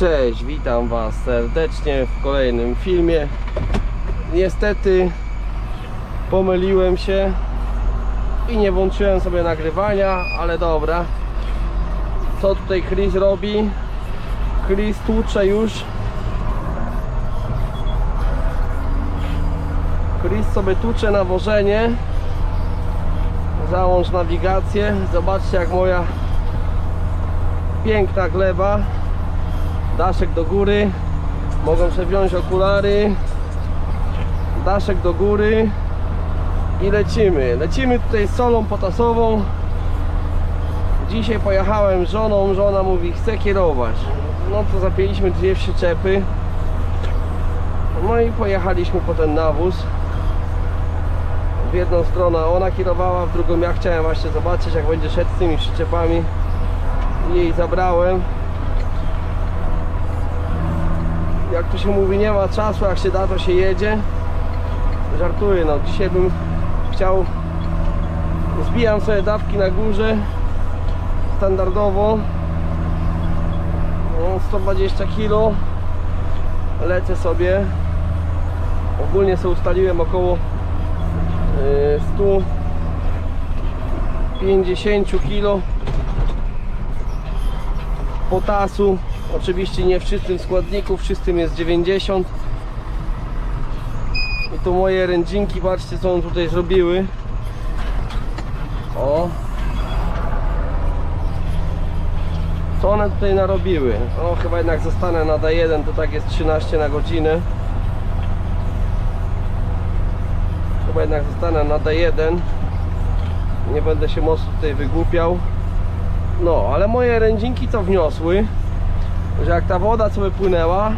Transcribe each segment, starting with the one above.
Cześć, witam Was serdecznie w kolejnym filmie. Niestety pomyliłem się i nie włączyłem sobie nagrywania, ale dobra. Co tutaj Chris robi? Chris tłucze już. Chris sobie tłucze nawożenie. Załącz nawigację. Zobaczcie jak moja piękna gleba daszek do góry. Mogą sobie wziąć okulary. Daszek do góry. I lecimy. Lecimy tutaj solą potasową. Dzisiaj pojechałem z żoną. Żona mówi chce kierować. No to zapięliśmy dwie przyczepy. No i pojechaliśmy po ten nawóz. W jedną stronę ona kierowała w drugą ja chciałem właśnie zobaczyć jak będzie szedł z tymi przyczepami. Jej zabrałem jak to się mówi, nie ma czasu, jak się da, to się jedzie. Żartuję, no dzisiaj bym chciał, zbijam sobie dawki na górze, standardowo, no, 120 kg, lecę sobie, ogólnie sobie ustaliłem około y, 150 kg potasu Oczywiście nie w czystym składniku, w czystym jest 90 I tu moje rędzinki, patrzcie co one tutaj zrobiły. O. Co one tutaj narobiły? O, chyba jednak zostanę na D1, to tak jest 13 na godzinę. Chyba jednak zostanę na D1 Nie będę się mocno tutaj wygłupiał. No, ale moje rędzinki co wniosły że jak ta woda co wypłynęła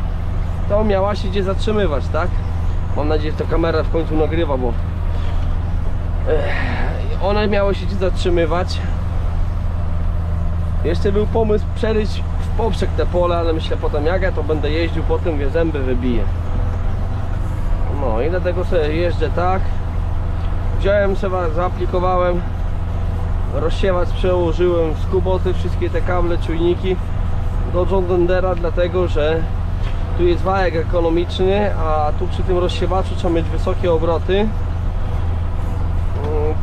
to miała się gdzie zatrzymywać, tak? Mam nadzieję, że ta kamera w końcu nagrywa, bo Ech, one miały się gdzie zatrzymywać. Jeszcze był pomysł przeryć w poprzek te pole, ale myślę potem jak ja to będę jeździł po tym, wie zęby wybiję. No i dlatego sobie jeżdżę tak. Wziąłem sobie, zaaplikowałem. Rozsiewacz przełożyłem z kuboty wszystkie te kable, czujniki do John Dendera dlatego, że tu jest wajek ekonomiczny, a tu przy tym rozsiewaczu trzeba mieć wysokie obroty. Mm,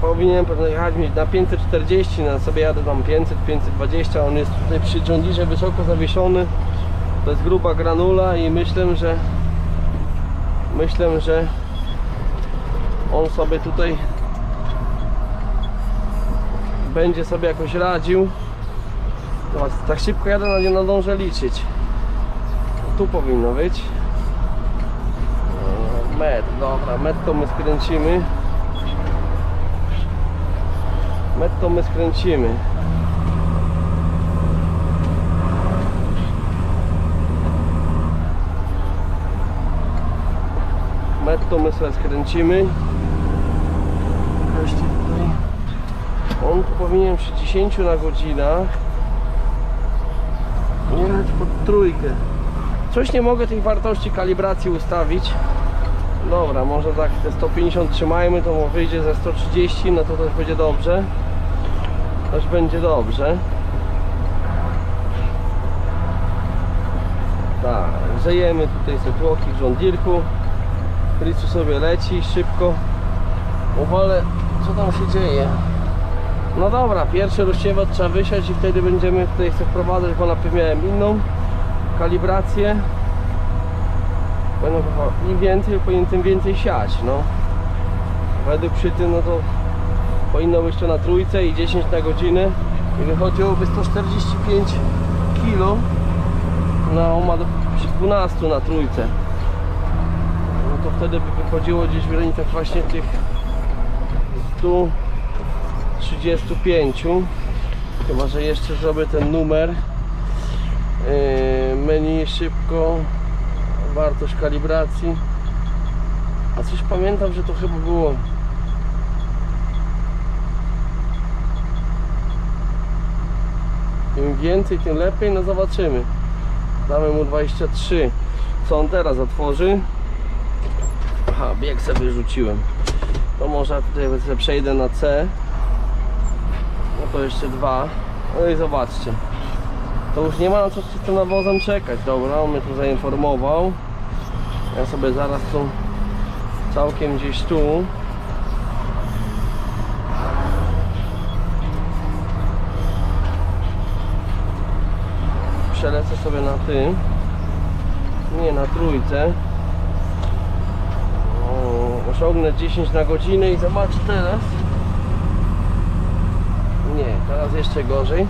powinienem pewno jechać mieć na 540, na sobie jadę tam 500, 520 on jest tutaj przy Deere wysoko zawieszony to jest gruba granula i myślę, że myślę, że on sobie tutaj będzie sobie jakoś radził Zobacz, tak szybko jadę, no nie nadążę liczyć. Tu powinno być. O, Met, dobra, met to my skręcimy. Met to my skręcimy. Met to my sobie skręcimy. On tu powinien przy 10 na godzinach jechać pod trójkę. Coś nie mogę tej wartości kalibracji ustawić. Dobra, może tak te 150 trzymajmy to mu wyjdzie za 130 no to też będzie dobrze. Też będzie dobrze. Tak, grzejemy tutaj sobie tłoki w żądirku. Chrisu sobie leci szybko. Uwolę co tam się dzieje no dobra, pierwszy rozsiewacz trzeba wysiać i wtedy będziemy tutaj chcę wprowadzać, bo najpierw miałem inną kalibrację. Będą im więcej, powinien tym więcej siać, no. Według przy tym, no to powinno być to na trójce i 10 na godzinę i wychodziłoby 145 kg no on ma do przy 12 na trójce no to wtedy by wychodziło gdzieś w granicach właśnie tych 100 35 chyba, że jeszcze zrobię ten numer. Yy, menu szybko. Wartość kalibracji. A coś pamiętam, że to chyba było. Im więcej, tym lepiej, no zobaczymy. Damy mu 23 co on teraz otworzy? Aha, bieg sobie wyrzuciłem to może tutaj przejdę na C to jeszcze dwa. No i zobaczcie. To już nie ma na co z tym nawozem czekać. Dobra, on mnie tu zainformował. Ja sobie zaraz tu całkiem gdzieś tu. Przelecę sobie na tym. Nie na trójce. Osiągnę 10 na godzinę i zobaczę teraz nie, teraz jeszcze gorzej.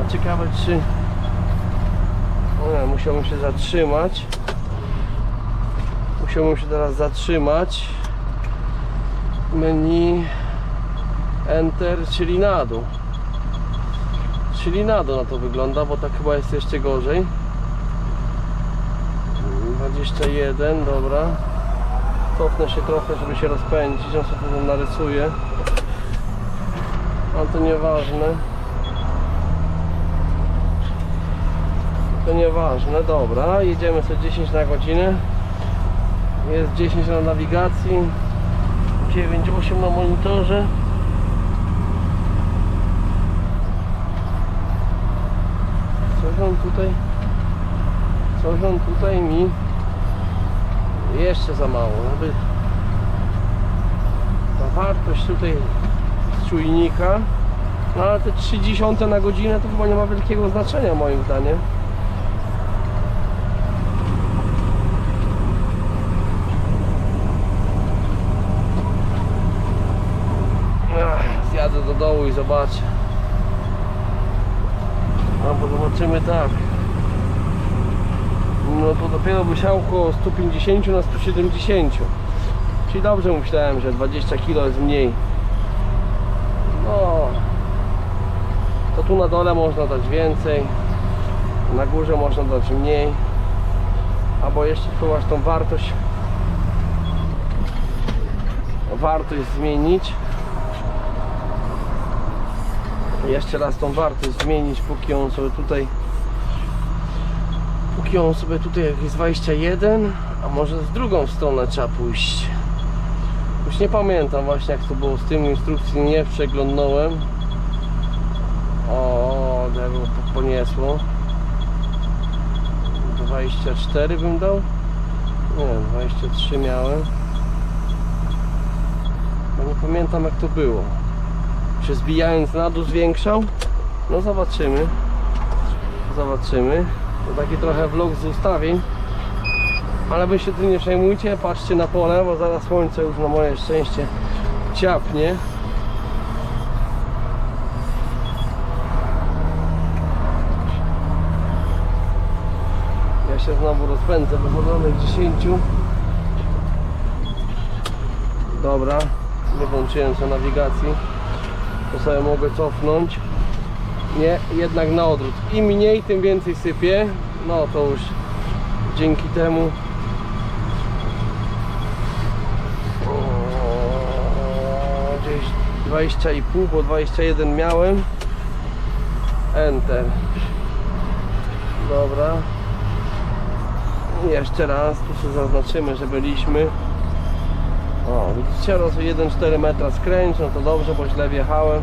A ciekawe czy o, nie, musiałbym się zatrzymać. Musiałbym się teraz zatrzymać. Menu enter czyli na dół. Czyli na dół na to wygląda bo tak chyba jest jeszcze gorzej. 21 dobra. Cofnę się trochę żeby się rozpędzić. On sobie to narysuje ale to nieważne. To nieważne, dobra jedziemy sobie 10 na godzinę. Jest 10 na nawigacji. 9,8 na monitorze. Coś on tutaj Coś on tutaj mi Jeszcze za mało. Żeby Ta wartość tutaj czujnika No ale te 30 na godzinę to chyba nie ma wielkiego znaczenia moim zdaniem Ach, Zjadę do dołu i zobaczę. No bo zobaczymy tak. No to dopiero około 150 na 170. Czyli dobrze myślałem, że 20 kg jest mniej. No. To tu na dole można dać więcej. Na górze można dać mniej. Albo jeszcze spróbować tą wartość wartość zmienić jeszcze raz tą wartość zmienić póki on sobie tutaj póki on sobie tutaj jest 21 a może z drugą stronę trzeba pójść już nie pamiętam właśnie jak to było z tym instrukcji nie przeglądnąłem o lewo poniesło 24 bym dał nie 23 miałem ja nie pamiętam jak to było czy zbijając na dół zwiększał? No zobaczymy. Zobaczymy. To taki trochę vlog z ustawień. Ale wy się tym nie przejmujcie, patrzcie na pole, bo zaraz słońce już na moje szczęście ciapnie. Ja się znowu rozpędzę, bo podamy 10. Dobra, nie włączyłem sobie nawigacji to sobie mogę cofnąć. Nie, jednak na odwrót. Im mniej tym więcej sypie no to już dzięki temu. Gdzieś 20,5 bo 21 miałem. Enter. Dobra jeszcze raz tu sobie zaznaczymy, że byliśmy o, widzicie, roz 1,4 metra skręć, no to dobrze, bo źle wjechałem.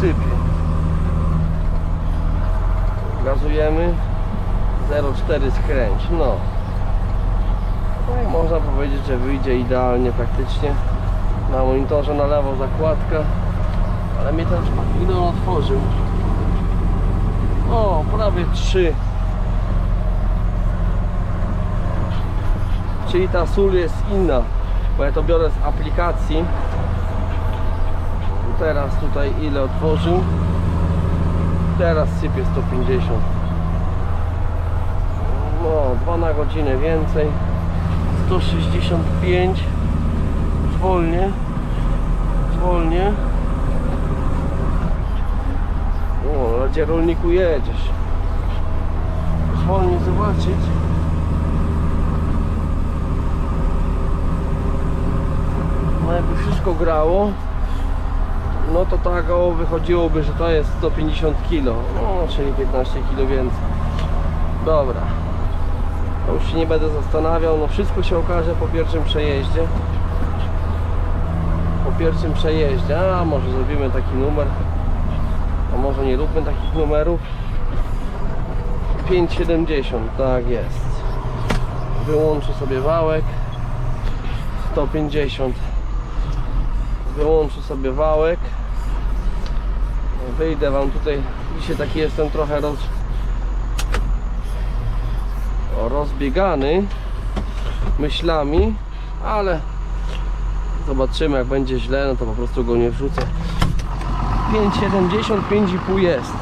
Sypie. Gazujemy. 0,4 skręć, no. No i można powiedzieć, że wyjdzie idealnie praktycznie. Na monitorze na lewo zakładka. Ale mnie ten on otworzył. O, prawie 3 czyli ta sól jest inna bo ja to biorę z aplikacji. Teraz tutaj ile otworzył? Teraz sypie 150 no 2 na godzinę więcej. 165 zwolnię zwolnię na gdzie rolniku jedziesz. Zwolnię zobaczyć. No jakby wszystko grało no to tak o, wychodziłoby, że to jest 150 kg no czyli 15 kg więcej. Dobra. To już się nie będę zastanawiał. No wszystko się okaże po pierwszym przejeździe. Po pierwszym przejeździe. A może zrobimy taki numer. A może nie róbmy takich numerów. 5,70, tak jest. Wyłączę sobie wałek. 150. Wyłączę sobie wałek. Wyjdę wam tutaj. Dzisiaj taki jestem trochę roz... rozbiegany myślami, ale zobaczymy jak będzie źle, no to po prostu go nie wrzucę. 5,70, 5,5 jest.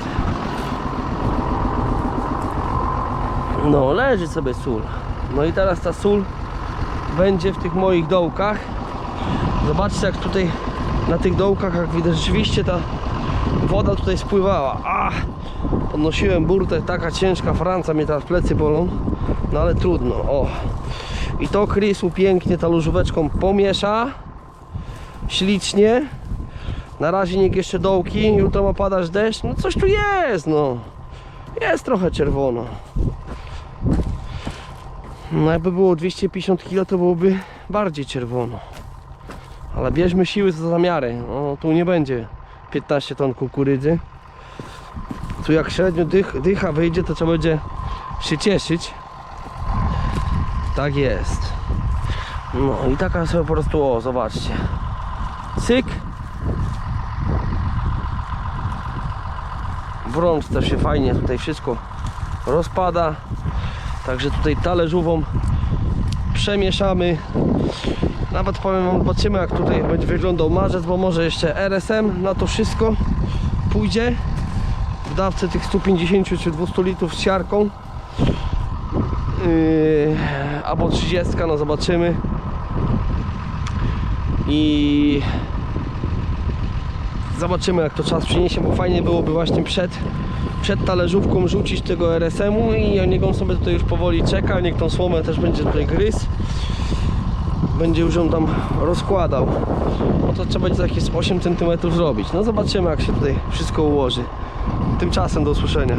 No, leży sobie sól. No i teraz ta sól będzie w tych moich dołkach. Zobaczcie jak tutaj na tych dołkach, jak widać rzeczywiście ta woda tutaj spływała. A, podnosiłem burtę, taka ciężka Franca, mnie teraz plecy bolą. No ale trudno, o. I to Chrisu pięknie ta lóżóweczką pomiesza. Ślicznie. Na razie niech jeszcze dołki, jutro ma padać deszcz. No coś tu jest, no. Jest trochę czerwono. No jakby było 250 kg to byłoby bardziej czerwono. Ale bierzmy siły za zamiary. No, tu nie będzie 15 ton kukurydzy. Tu jak średnio dych, dycha wyjdzie, to trzeba będzie się cieszyć. Tak jest. No i taka sobie po prostu, o zobaczcie. Cyk. W rączce się fajnie tutaj wszystko rozpada. Także tutaj talerzową przemieszamy. Nawet powiem wam, zobaczymy jak tutaj będzie wyglądał marzec, bo może jeszcze RSM na to wszystko pójdzie. W dawce tych 150 czy 200 litrów z siarką. Yy, albo 30, no zobaczymy. I zobaczymy jak to czas przyniesie, bo fajnie byłoby właśnie przed, przed talerzówką rzucić tego RSM-u i niech on sobie tutaj już powoli czeka, niech tą słomę też będzie tutaj gryzł. Będzie już ją tam rozkładał. No to trzeba będzie jakieś 8 cm zrobić. No zobaczymy jak się tutaj wszystko ułoży. Tymczasem do usłyszenia.